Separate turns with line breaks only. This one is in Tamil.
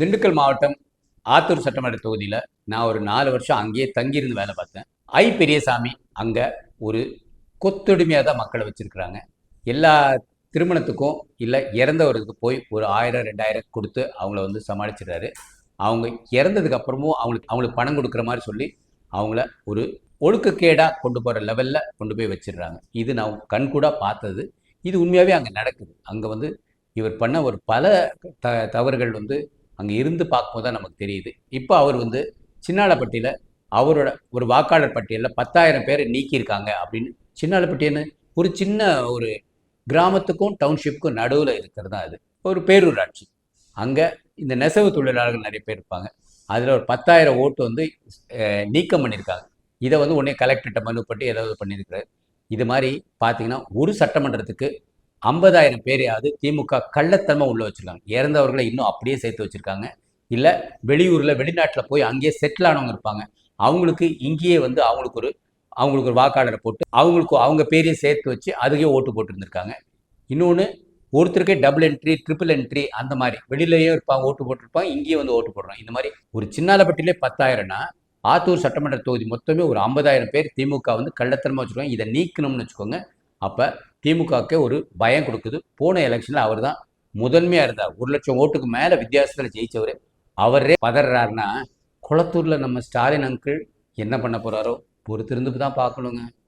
திண்டுக்கல் மாவட்டம் ஆத்தூர் சட்டமன்ற தொகுதியில் நான் ஒரு நாலு வருஷம் அங்கேயே தங்கியிருந்து வேலை பார்த்தேன். ஐ பெரியசாமி அங்கே ஒரு கொத்தொடுமையாக தான் மக்களை வச்சுருக்குறாங்க. எல்லா திருமணத்துக்கும் இல்லை இறந்தவருக்கு போய் ஒரு ஆயிரம் ரெண்டாயிரம் கொடுத்து அவங்கள வந்து சமாளிச்சிடுறாரு. அவங்க இறந்ததுக்கு அப்புறமும் அவங்களுக்கு அவங்களுக்கு பணம் கொடுக்குற மாதிரி சொல்லி அவங்கள ஒரு ஒழுக்கக்கேடாக கொண்டு போகிற லெவலில் கொண்டு போய் வச்சிடுறாங்க. இது நான் கண்கூடாக பார்த்தது. இது உண்மையாகவே அங்கே நடக்குது. அங்கே வந்து இவர் பண்ண ஒரு பல த தவறுகள் வந்து அங்கே இருந்து பார்க்கும்போது தான் நமக்கு தெரியுது. இப்போ அவர் வந்து சின்னாளப்பட்டியில் அவரோட ஒரு வாக்காளர் பட்டியலில் பத்தாயிரம் பேரை நீக்கியிருக்காங்க அப்படின்னு சின்னாளப்பட்டின்னு ஒரு சின்ன ஒரு கிராமத்துக்கும் டவுன்ஷிப்புக்கும் நடுவில் இருக்கிறது தான் அது. ஒரு பேரூராட்சி. அங்கே இந்த நெசவு தொழிலாளர்கள் நிறைய பேர் இருப்பாங்க. அதில் ஒரு பத்தாயிரம் ஓட்டு வந்து நீக்கம் பண்ணியிருக்காங்க. இதை வந்து உடனே கலெக்டர்கிட்ட மனு பட்டு ஏதாவது பண்ணியிருக்கிறாரு. இது மாதிரி பார்த்தீங்கன்னா ஒரு சட்டமன்றத்துக்கு ஐம்பதாயிரம் பேரையாவது திமுக கள்ளத்தனமாக உள்ள வச்சிருக்காங்க. இறந்தவர்களை இன்னும் அப்படியே சேர்த்து வச்சிருக்காங்க. இல்லை வெளியூரில் வெளிநாட்டில் போய் அங்கேயே செட்டில் ஆனவங்க இருப்பாங்க. அவங்களுக்கு இங்கேயே வந்து அவங்களுக்கு ஒரு அவங்களுக்கு ஒரு வாக்காளரை போட்டு அவங்களுக்கு அவங்க பேரையே சேர்த்து வச்சு அதுக்கே ஓட்டு போட்டுருந்துருக்காங்க. இன்னொன்று ஒருத்தருக்கே டபுள் என்ட்ரி ட்ரிபிள் என்ட்ரி அந்த மாதிரி வெளியிலேயே இருப்பாங்க ஓட்டு போட்டிருப்பாங்க இங்கேயே வந்து ஓட்டு போடுறோம் இந்த மாதிரி ஒரு சின்னாலப்பட்டிலே பத்தாயிரம்னா ஆத்தூர் சட்டமன்ற தொகுதி மொத்தமே ஒரு ஐம்பதாயிரம் பேர் திமுக வந்து கள்ளத்தனமாக வச்சுருக்காங்க. இதை நீக்கணும்னு வச்சுக்கோங்க. அப்போ திமுகவுக்கே ஒரு பயம் கொடுக்குது. போன எலெக்ஷனில் அவர் தான் முதன்மையாக இருந்தார். ஒரு லட்சம் ஓட்டுக்கு மேலே வித்தியாசத்தில் ஜெயித்தவர் அவரே பதறாருன்னா குளத்தூரில் நம்ம ஸ்டாலின் அங்கிள் என்ன பண்ண போகிறாரோ பொறுத்திருந்து தான் பார்க்கணுங்க.